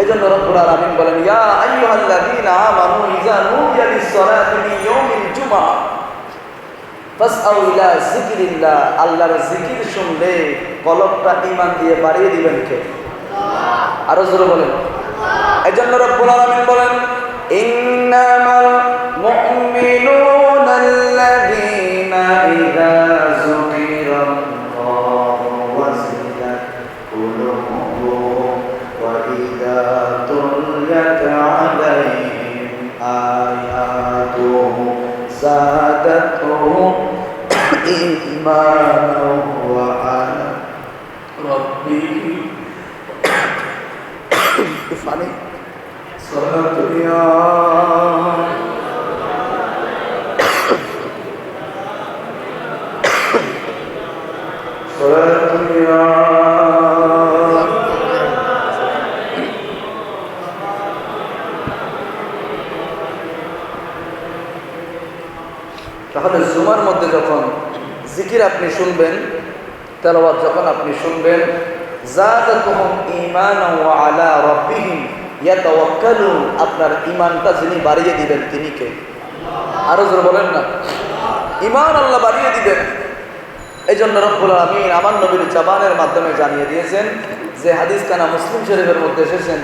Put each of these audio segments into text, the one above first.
এই জন্য রব্বুল আলামিন বলেন, ইয়া আইয়ুহাল্লাযীনা আমানু ইযা নুদিয়া লিস-সালাতি ইয়াউমিল জুমআহ ফাসআউ ইলা যিকরিল্লাহ, আল্লাহর শুনলে কলবটা ঈমান দিয়ে বাড়িয়ে দিবেন কে? আরও জোরে বলেন। এই জন্য রব্বুল আলামিন বলেন, ইন্নামাল মুমিনুনা زادتهم إيمانا وعلى ربهم فاني صلاة يا তাহলে জুমার মধ্যে যখন জিকির আপনি শুনবেন, তেলাওয়াত যখন আপনি শুনবেন আপনার ঈমানটা যিনি বাড়িয়ে দিবেন, তিনি কে? আরও জোরে বলেন না। ইমান আল্লাহ বাড়িয়ে দিবেন। এই জন্য রব্বুল আলামিন আমার নবীর জাবানের মাধ্যমে জানিয়ে দিয়েছেন যে হাদিস কানা মুসলিম শরীফের মধ্যে এসেছেন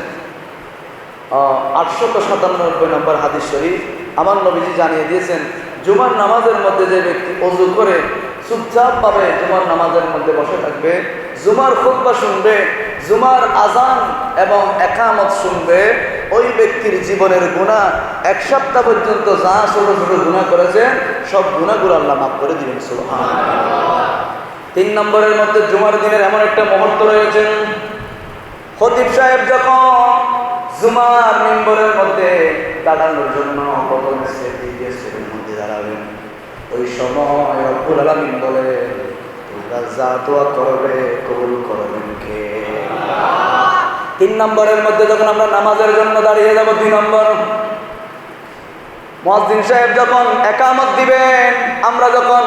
আটশত সাতানব্বই নম্বর হাদিস শরীফ। আমার নবীজি জানিয়ে দিয়েছেন জুমার নামাজের মধ্যে যে ব্যক্তি অজু করে চুপচাপ পাবে জুমার নামাজের মধ্যে বসে থাকবে, জুমার খুতবা শুনবে, জুমার আজান এবং একামত শুনবে, ওই ব্যক্তির জীবনের গুণা এক সপ্তাহ পর্যন্ত যা ছোট ছোট গুণা করেছে, সব গুণাগুলো আল্লাহ মাফ করে দিবেন তিন নম্বরের মধ্যে জুমার দিনের এমন একটা মুহূর্ত রয়েছে। খতিব সাহেব যখন জুমার মেম্বরের মধ্যে দাঁড়ানোর জন্য প্রথমে স্টেজের মধ্যে দাঁড়াবেন ওই সময় আলামিন বলে, তোমরা যা দোয়া করবে কবুল করবেন কে তিন নম্বরের মধ্যে যখন আমরা নামাজের জন্য দাঁড়িয়ে যাব, দুই নম্বর। মহাজিন সাহেব যখন একামত দিবেন, আমরা যখন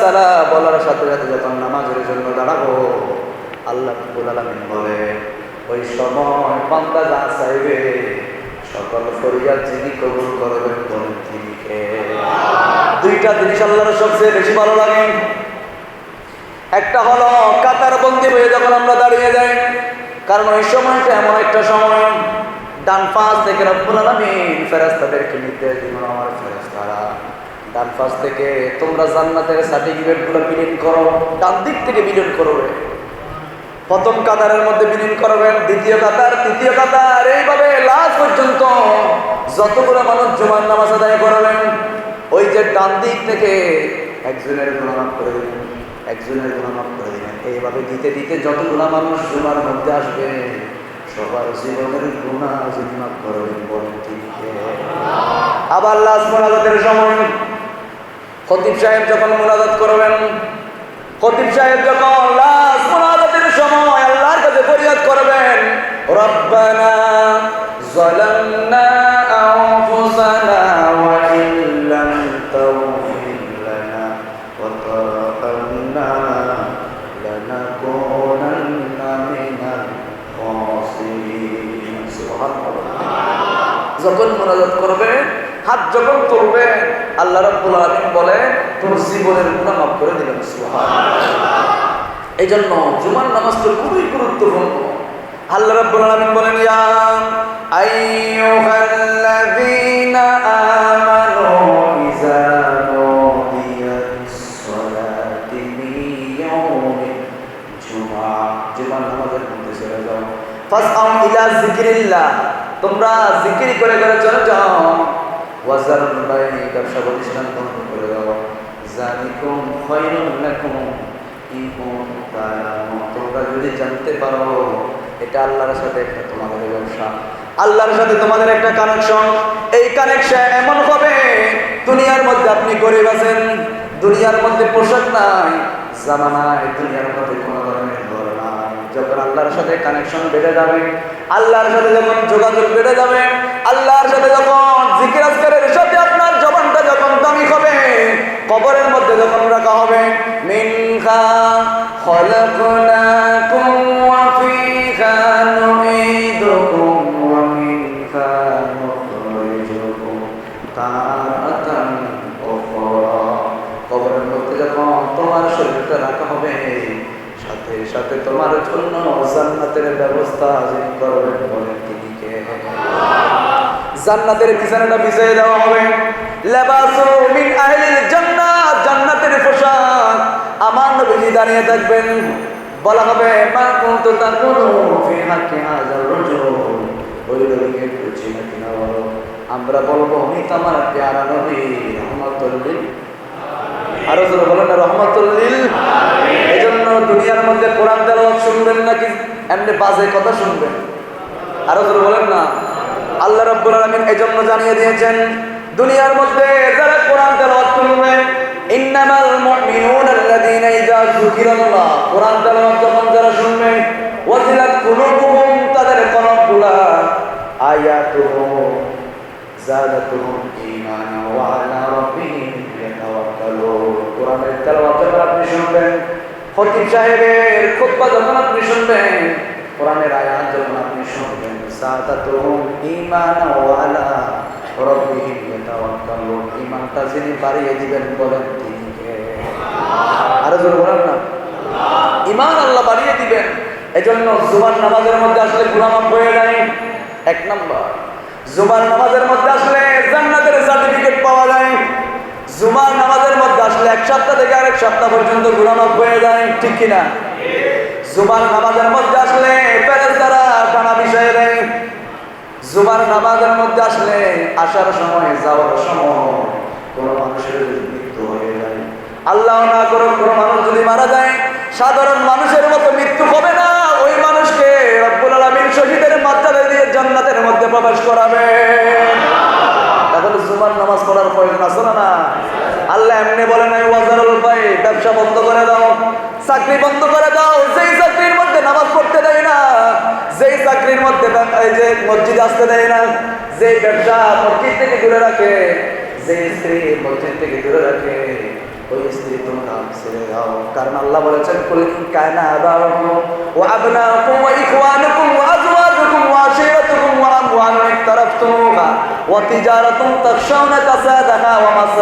সালা বলার সাথে সাথে যখন নামাজের জন্য দাঁড়াবো, আল্লাহ আলামিন বলে, ওই সময় বান্দা যা চাইবে, সকল ফরিয়াদ যিনি কবুল করবেন দুইটা জিনিস আল্লাহর সবচেয়ে বেশি ভালো লাগে। একটা হলো কাতার বন্দি হয়ে যখন আমরা দাঁড়িয়ে যাই, কারণ ওই সময়টা এমন একটা সময়, ডান পাশ থেকে রব্বুল আলামিন ফেরেশতাদেরকে নির্দেশ দিবেন আমার ফেরেশতারা, ডান পাশ থেকে তোমরা জান্নাতের সার্টিফিকেটগুলো বিলীন করো, ডান দিক থেকে বিলীন করবে। প্রথম কাতারের মধ্যে বিলীন করবেন দ্বিতীয় কাতার, তৃতীয় কাতার, এইভাবে লাস্ট পর্যন্ত যতগুলো মানুষ জুমার নামাজ আদায় করবেন নিজের ডান দিক থেকে একজনের গুণামাপ করে দিলেন, একজনের গুণামাপ করে দিলেন। এইভাবে দিতে দিতে যত গুণা মানুষ জুমার মধ্যে আসবে, সবার জীবনের গুণা যিনি করবেন বলেন ঠিক আবার লাশ মোনাজাতের সময় খতিব সাহেব যখন মোনাজাত করবেন, খতিব সাহেব যখন লাশ মোনাজাতের সময় আল্লাহর কাছে ফরিয়াদ করবেন, রব্বানা জলান্না হাত যখন তুলবে, আল্লাহ রাব্বুল আলামিন বলে, তোর জীবনের গুনাহ মাফ করে সুবহানাল্লাহ। এই জন্য জুমার নামাজ তো খুবই গুরুত্বপূর্ণ। আল্লাহ রাব্বুল আলামিন বলেন, ইয়া আইয়ুহাল্লাযীনা আমানু ইযা নুদিয়া লিস-সালাতি মিন নামাজের মধ্যে চলে যাও। ফাসআউ ইলা যিকরিল্লাহ। তোমরা জিকির করে করে চলে যাও। ওয়াজার বাই ব্যবসা প্রতিষ্ঠান বন্ধ করে দাও জানিকুম খায়রুন লাকুম তোমরা যদি জানতে পারো, এটা আল্লাহর সাথে একটা তোমাদের ব্যবসা। আল্লাহর সাথে তোমাদের একটা কানেকশন এই কানেকশন এমন হবে, দুনিয়ার মধ্যে আপনি গরিব আছেন, দুনিয়ার মধ্যে পোশাক নাই, জামা নাই, দুনিয়ার মধ্যে কোনো যখন আল্লাহর সাথে কানেকশন বেড়ে যাবে, আল্লাহর সাথে যখন যোগাযোগ বেড়ে যাবে, আল্লাহর সাথে যখন জিকিরাজকারের সাথে আপনার জবানটা যখন দামি হবে, কবরের মধ্যে যখন রাখা হবে মিনকা খলকনাকুম ওয়া ফিকা নুঈদুকুম ওয়া মিনকা নুখরিজুকুম তারাতান উখরা। কবরের মধ্যে যখন তোমার শরীরটা রাখা হবে সাথে সাথে তোমার জন্য জান্নাতের ব্যবস্থা যিনি করবেন বলেন তিনি কে জান্নাতের বিছানাটা বিছিয়ে দেওয়া হবে। লেবাসু মিন আহলিল জান্নাত, জান্নাতের পোশাক। আমার নবীজি দাঁড়িয়ে থাকবেন। বলা হবে, মা কুনতু তাকুনু ফি হাক্কি হাযার রাজুল? ওই নবীকে বুঝি কিনা বলো। আমরা বলব উনি তো আমার প্যারা নবী রহমাতুল আরও জোরে বলেন রহমাতুল্লিল এই জন্য দুনিয়ার মধ্যে কোরআন তেলাওয়াত শুনবেন নাকি এমনি বাজে কথা শুনবেন? আরও জোরে বলেন না। আল্লাহ রাব্বুল এই জন্য জানিয়ে দিয়েছেন, দুনিয়ার মধ্যে যারা কোরআন তেলাওয়াত করবে, ইন্নামাল মুমিনুন আল্লাযীনা ইযা যুকিরাল্লাহ। কোরআন তেলাওয়াত যখন যারা শুনবে, ওয়াজিলাত কুলুবুহুম, তাদের কলবগুলা আয়াতুহু জাদাতুহুম ঈমানা ওয়া কোরআনের তেলাওয়াত যখন আপনি শুনবেন খতিব সাহেবের খুতবা যখন আপনি শুনবেন কোরআনের আয়াত যখন আপনি শুনবেন জাদাতুহুম ঈমানা ওয়া আলা রাব্বিহিম ইয়াতাওয়াক্কালুন। ঈমানটা যিনি বাড়িয়ে দিবেন বলেন তিনি কে? আরও জোরে বলেন না। ইমান আল্লাহ বাড়িয়ে দিবেন। এজন্য জুমার নামাজের মধ্যে আসলে গুলামাপ হয়ে যায়। এক নম্বর জুমার নামাজের মধ্যে আসলে জান্নাতের সার্টিফিকেট পাওয়া যায় জুমার নামাজের মধ্যে আসলে এক সপ্তাহ পর্যন্ত গুলামাপ হয়ে যায় ঠিক কিনা? জুমার নামাজের মধ্যে আসলে ফেরেশতারা টানা বিষয়ে দেয় জুমার নামাজের মধ্যে আসলে আসার সময়, যাওয়ার সময় কোন মানুষের মৃত্যু হয়ে যায়। আল্লাহ না করুক কোন মানুষ যদি মারা যায়, সাধারণ মানুষের মতো মৃত্যু হবে না। ওই মানুষকে রব্বুল আলামিন শহীদের মাত্রায় দিয়ে জান্নাতের মধ্যে প্রবেশ করাবে। তাহলে জুমার নামাজ পড়ার প্রয়োজন আছে না আল্লাহ এমনি বলে নাই, ওয়াজারুল ভাই, ব্যবসা বন্ধ করে দাও। চাকরি বন্ধ করে দাও। যেই চাকরির মধ্যে নামাজ পড়তে দেয় না, যেই চাকরির মধ্যে যে মসজিদ আসতে দেয় না, যেই ব্যবসা মসজিদ থেকে দূরে রাখে যে স্ত্রী মসজিদ থেকে দূরে রাখে, ওই স্ত্রী তোমরা ছেড়ে দাও। কারণ আল্লাহ বলেছেন, কুল কানা আবাউকুম ওয়া আবনাউকুম ওয়া ইখওয়ানুকুম ওয়া আজওয়াজুকুম ওয়া আশীরাতুকুম ওয়া আমওয়ালুন ইকতারাফতুমুহা ওয়া তিজারাতুন তাখশাউনা কাসাদাহা ওয়া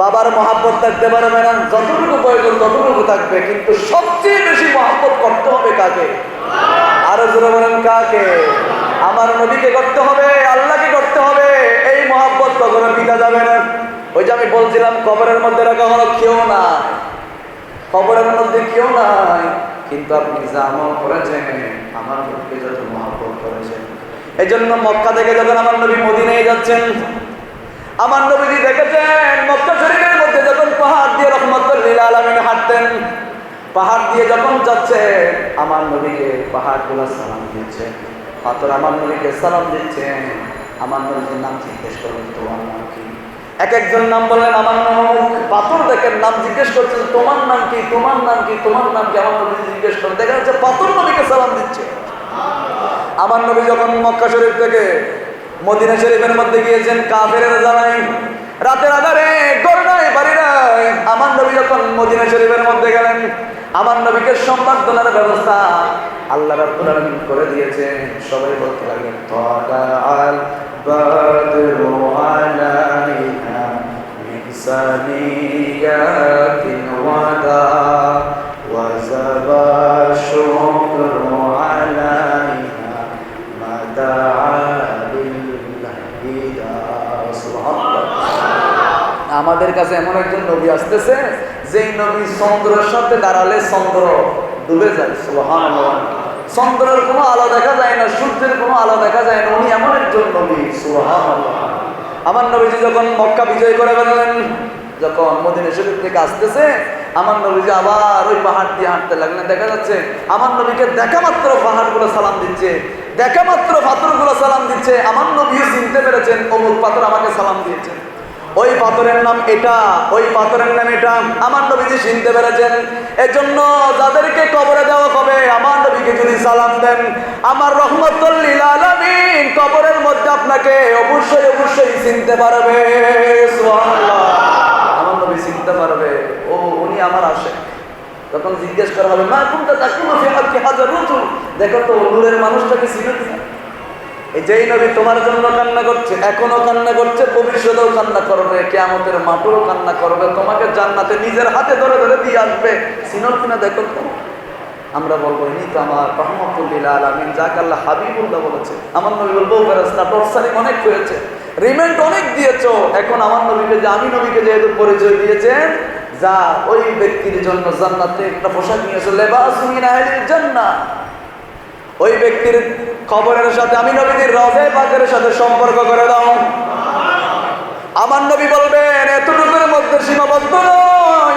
বাবার মহাব্বত থাকতে পারবে না যতটুকু প্রয়োজন ততটুকু থাকবে, কিন্তু সবচেয়ে বেশি মহাব্বত করতে হবে কাকে? আরও জোরে বলেন কাকে? আমার নবীকে করতে হবে, আল্লাহকে করতে হবে, এই মহাব্বত কখনো পিতা যাবে না। ওই যে আমি বলছিলাম, কবরের মধ্যে রাখা হলো, কেউ না কবরের মধ্যে কেউ নাই। কিন্তু আপনি যা আমল করেছেন, আমার নবীকে যত মহাব্বত করেছেন। এই জন্য মক্কা থেকে যখন আমার নবী মদিনায় যাচ্ছেন আমার নবীজি দেখেছেন, মক্কা শরীফের মধ্যে যখন পাহাড় দিয়ে রহমতুল্লিল আলমিন হাঁটতেন, পাহাড় দিয়ে যখন যাচ্ছে আমার নবীকে পাহাড়গুলো সালাম দিচ্ছে পাথর আমার নবীকে সালাম দিচ্ছেন। আমার নবীর নাম জিজ্ঞেস করলেন তোমার নাম কি? এক একজন নাম বললেন, আমার নাম পাথর দেখেন নাম জিজ্ঞেস করছেন তোমার নাম কি? তোমার নাম কি? তোমার নাম কি? আমার নবী জিজ্ঞেস করেন দেখা যাচ্ছে পাথর নবীকে সালাম দিচ্ছে। আমার নবী যখন মক্কা শরীফ থেকে মদিনা শরীফের মধ্যে গিয়েছেন কাফেরেরা জানাই রাতের আধারে গড় নাই, বাড়ি নাই। আমার নবী যখন মদিনা শরীফের মধ্যে গেলেন, আমার নবীকে সম্মান তোলার ব্যবস্থা আল্লাহ রাব্বুল করে দিয়েছে সবাই বলতে লাগলেন তাআলা আল বাদরু মাদা আমাদের কাছে এমন একজন নবী আসতেছে, যেই নবী চন্দ্রের সাথে দাঁড়ালে চন্দ্র ডুবে যায়, সুবহানাল্লাহ। চন্দ্রের কোনো আলো দেখা যায় না, সূর্যের কোনো আলো দেখা যায় না, উনি এমন একজন নবী, সুবহানাল্লাহ। আমার নবীজি যখন মক্কা বিজয় করে ফেললেন, যখন মদিনা শরীফ থেকে আসতেছে, আমার নবীজি আবার ওই পাহাড় দিয়ে হাঁটতে লাগলেন। দেখা যাচ্ছে, আমার নবীকে দেখা মাত্র পাহাড়গুলো সালাম দিচ্ছে, দেখা মাত্র পাথরগুলো সালাম দিচ্ছে, আমার নবীও চিনতে পেরেছেন, অমুক পাথর আমাকে সালাম দিয়েছেন। ওই পাথরের নাম এটা, ওই পাথরের নাম এটা। আমার নবীজি চিনতে পেরেছেন। এজন্য যাদেরকে কবরে দেওয়া হবে, আমার নবীকে যদি সালাম দেন, আমার রহমতুল্লিল আলামিন কবরের মধ্যে আপনাকে অবশ্যই অবশ্যই চিনতে পারবে। আমার নবী চিনতে পারবে। ও, উনি আমার আসে। তখন জিজ্ঞেস করা হবে, মা কোনটা দেখো তো, নূরের মানুষটাকে চিনে যেই নবী তোমার জন্য কান্না করছে এখনও কান্না করছে, ভবিষ্যতেও কান্না করবে, কেয়ামতের মাঠেও কান্না করবে, তোমাকে জান্নাতে নিজের হাতে ধরে ধরে দিয়ে আসবে। চিনো কিনা দেখো আমরা বলব, ইনি তো আমার রহমতুল্লিল আলমিন, যাক আল্লাহ হাবিবুল্লাহ বলেছে। আমার নবী বলব ফেরাস্তা অনেক হয়েছে রিমেন্ট অনেক দিয়েছ। এখন আমার নবীকে যে, আমি নবীকে যেহেতু পরিচয় দিয়েছেন যা ওই ব্যক্তির জন্য জান্নাতে একটা পোশাক নিয়েছে আহলিল জান্নাহ। ওই ব্যক্তির খবরের সাথে আমি নবীদের রজে পাকের সাথে সম্পর্ক করে দাও। আমার নবী বলবেন, এতটুকুর মধ্যে সীমাবদ্ধ নয়।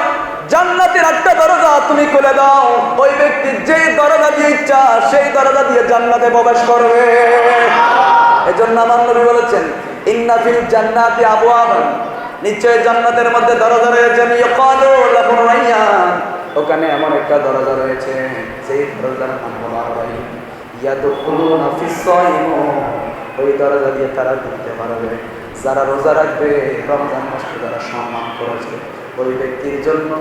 জান্নাতের একটা দরজা তুমি খুলে দাও। ওই ব্যক্তি যেই দরজা দিয়ে ইচ্ছা, সেই দরজা দিয়ে জান্নাতে প্রবেশ করবে। এজন্য আমার নবী বলেছেন ইন্নাফিল জান্নাতি আবু আবান নিশ্চয় জান্নাতের মধ্যে দরজা রয়েছে। ওখানে এমন একটা দরজা রয়েছে সেই দরজার নাম হলো ওই দরজা দিয়ে তারা ঢুকতে পারবে। যারা রোজা রাখবে, রমজান মাসকে যারা সম্মান করেছে, ওই ব্যক্তির জন্য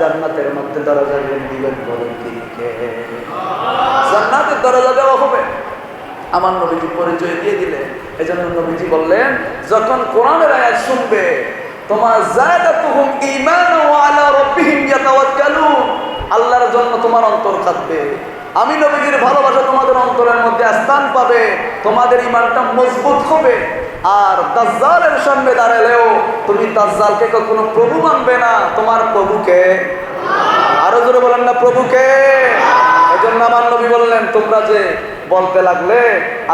জান্নাতের মধ্যে দরজা দিবেন বলেন জান্নাতের দরজা দেওয়া হবে। আমার নবীজি পরিচয় দিয়ে দিলে এই জন্য নবীজি বললেন, যখন কোরআনের আয়াত শুনবে, তোমার জায়দাতুহুম ঈমানু আলা রাব্বিহিম ইয়াতাওয়াক্কালুন। আল্লাহর জন্য তোমার অন্তর কাঁদবে। আমি নবীজির ভালোবাসা তোমাদের অন্তরের মধ্যে স্থান পাবে, তোমাদের ইমানটা মজবুত হবে। আর দাজ্জালের সামনে দাঁড়ালেও তুমি দাজ্জালকে কখনো প্রভু মানবে না, তোমার প্রভুকে। আরও জোরে বলেন না, প্রভুকে। এজন্য আমার নবী বললেন, তোমরা যে বলতে লাগলে,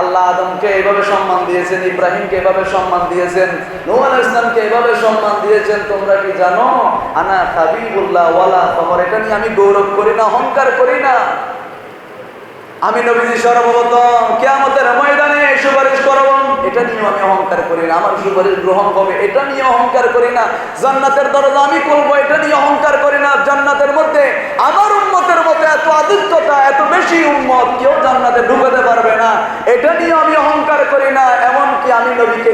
আল্লাহ আদমকে এইভাবে সম্মান দিয়েছেন, ইব্রাহিমকে এভাবে সম্মান দিয়েছেন আলাইহিস ইসলামকে এভাবে সম্মান দিয়েছেন, তোমরা কি জানো? আনা হাবিবুল্লাহ ওয়ালা খবর এটা নিয়ে আমি গৌরব করি না, অহংকার করি না। আমি নবীজি সর্বপ্রথম কেয়ামতের ময়দানে সুপারিশ এটা নিয়ে আমি অহংকার করি না, আমার সুপারিশ গ্রহণ হবে এটা নিয়ে অহংকার করি না, জান্নাতের দরজা আমি করব এটা নিয়ে অহংকার করি না, জান্নাতের মধ্যে, আমার উন্মতের মধ্যে এত আদিত্যতা এত বেশি উন্মত কেউ জান্নাতে ঢুকাতে পারবে না, এটা নিয়ে আমি অহংকার করি না, এমনকি আমি নবীকে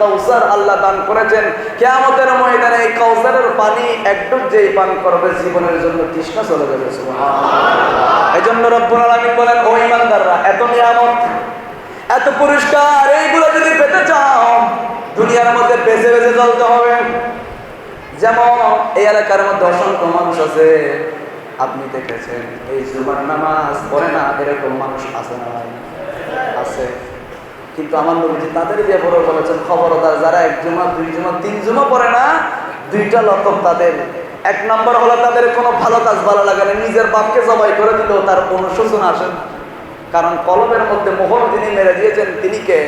কাউসার আল্লাহ দান করেছেন, কেয়ামতের ময়দানে এই কৌসারের পানি একটু যেই পান করবে, জীবনের জন্য তৃষ্ণা চলে যাবে এই জন্য রব্বুল আলামিন বলেন, ও ইমানদাররা এত নিয়ামত এত পুরস্কার এইগুলো যদি পেতে চাও, দুনিয়ার মধ্যে বেঁচে বেঁচে চলতে হবে যেমন এই এলাকার মধ্যে অসংখ্য মানুষ আছে, আপনি দেখেছেন, এই জুমার নামাজ পড়ে না, এরকম মানুষ আছে না? আছে কিন্তু আমার নবীজি তাদের দিয়ে বড় বলেছেন, খবরদার যারা এক জমা, দুই জমা, তিন জমা পড়ে না, দুইটা লতক তাদের এক নম্বর হলো তাদের কোনো ভালো কাজ ভালো লাগে না, নিজের বাপকে জবাই করে দিলেও তার অনুশোচনা আসে না। কারণ কলমের মধ্যে মোহর তিনি মেরে দিয়েছেন, তিনি কে?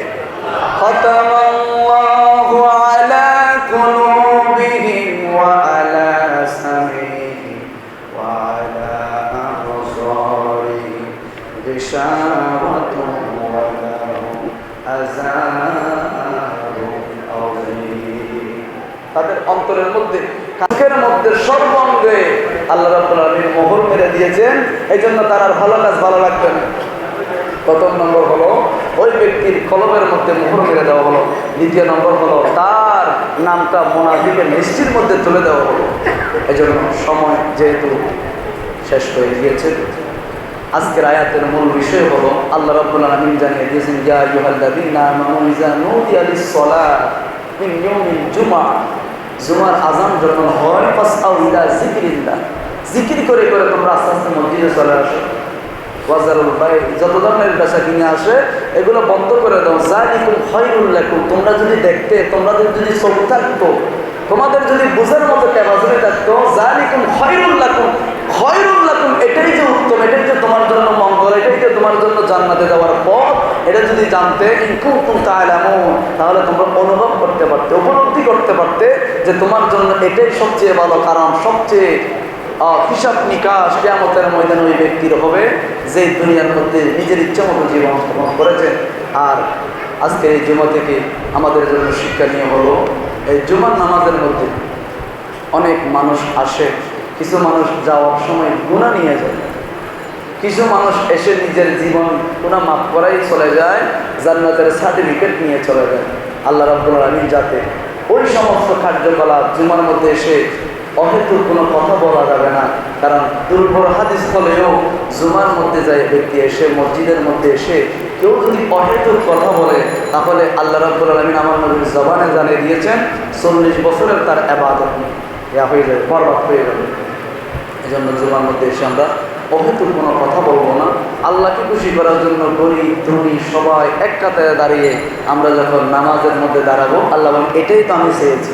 তাদের অন্তরের মধ্যে কাকের মধ্যে সর্বঙ্গে আল্লাহ মোহর মেরে দিয়েছেন এই জন্য তারা ভালো কাজ ভালো লাগবে না। প্রথম নম্বর হলো, ওই ব্যক্তির কলমের মধ্যে মোহর মেরে দেওয়া হলো। দ্বিতীয় নম্বর হলো, তার নামটা মোনাফিকের লিস্টির মধ্যে তুলে দেওয়া হলো। এই জন্য সময় যেহেতু শেষ হয়ে গিয়েছে, আজকের আয়াতের মূল বিষয় হলো, আল্লাহ রাব্বুল জানিয়ে দিয়েছেন, ইয়া আইয়ুহাল্লাযীনা আমানু ইযা জুমার আজান যখন হয়, ফাসআউ ইলা জিকির করে করে তোমরা আস্তে আস্তে মসজিদে চলে আসো। যত ধরনের পেশা কিনে আসে, এগুলো বন্ধ করে দাও। জালিকুম খায়রুল লাকুম, তোমরা যদি দেখতে তোমাদের যদি চোখ থাকতো, তোমাদের যদি বুঝার মতো ক্যাপাসিটি থাকতো জালিকুম খায়রুল লাকুম খায়রুল লাকুম, এটাই যে উত্তম, এটাই যে তোমার জন্য মঙ্গল, এটাই যে তোমার জন্য জান্নাতে যাওয়ার পথ, এটা যদি জানতে তাহলে তোমরা অনুভব করতে পারতে, উপলব্ধি করতে পারতে যে তোমার জন্য এটাই সবচেয়ে ভালো কারণ, সবচেয়ে হিসাব নিকাশ কেয়ামতের ময়দানে ওই ব্যক্তির হবে, যে দুনিয়ার মধ্যে নিজের ইচ্ছা মতো জীবন স্থাপন করেছে। আর আজকের এই জুমা থেকে আমাদের জন্য শিক্ষা নিয়ে হলো, এই জুমার নামাজের মধ্যে অনেক মানুষ আসে, কিছু মানুষ যাওয়ার সময় গুণা নিয়ে যায়। কিছু মানুষ এসে নিজের জীবন গুণা মাফ করাই চলে যায়, জান্নাতের সার্টিফিকেট নিয়ে চলে যায়। আল্লাহ রাব্বুল আলামিন যাতে ওই সমস্ত কার্যকলাপ জুমার মধ্যে এসে অহেতুক কোনো কথা বলা যাবে না। কারণ দুর্বল হাদিস হলেও জুমার মধ্যে যায় ব্যক্তি এসে, মসজিদের মধ্যে এসে কেউ যদি অহেতুক কথা বলে, তাহলে আল্লাহ রাব্বুল আলামিন আমার নবীর জবানে জানিয়ে দিয়েছেন, চল্লিশ বছরের তার আবাদত ইয়া হয়ে যাবে, বরবাদ হয়ে যাবে। এই জন্য জুমার মধ্যে এসে আমরা অহেতুক কোনো কথা বলব না। আল্লাহকে খুশি করার জন্য গরিব ধনী সবাই এক কাতারে দাঁড়িয়ে আমরা যখন নামাজের মধ্যে দাঁড়াবো, আল্লাহ এটাই তো আমি চেয়েছি।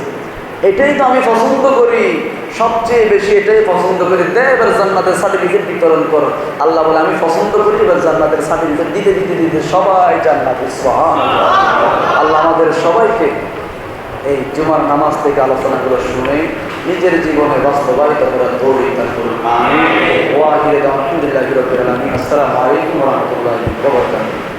এটাই তো আমি পছন্দ করি। সবচেয়ে বেশি এটাই পছন্দ করি। দে এবার জান্নাতের সার্টিফিকেট বিতরণ করো। আল্লাহ বলে, আমি পছন্দ করি, এবার জান্নাতের সার্টিফিকেট দিতে দিতে দিতে সবাই জান্নাতে। সুবহানাল্লাহ। আল্লাহ আমাদের সবাইকে এই জুমার নামাজ থেকে আলোচনাগুলো শুনে নিজের জীবনে বাস্তবায়িত করার দান করুন। আলহামদুলিল্লাহি আসসালামু আলাইকুম রাহমাতুল্লাহি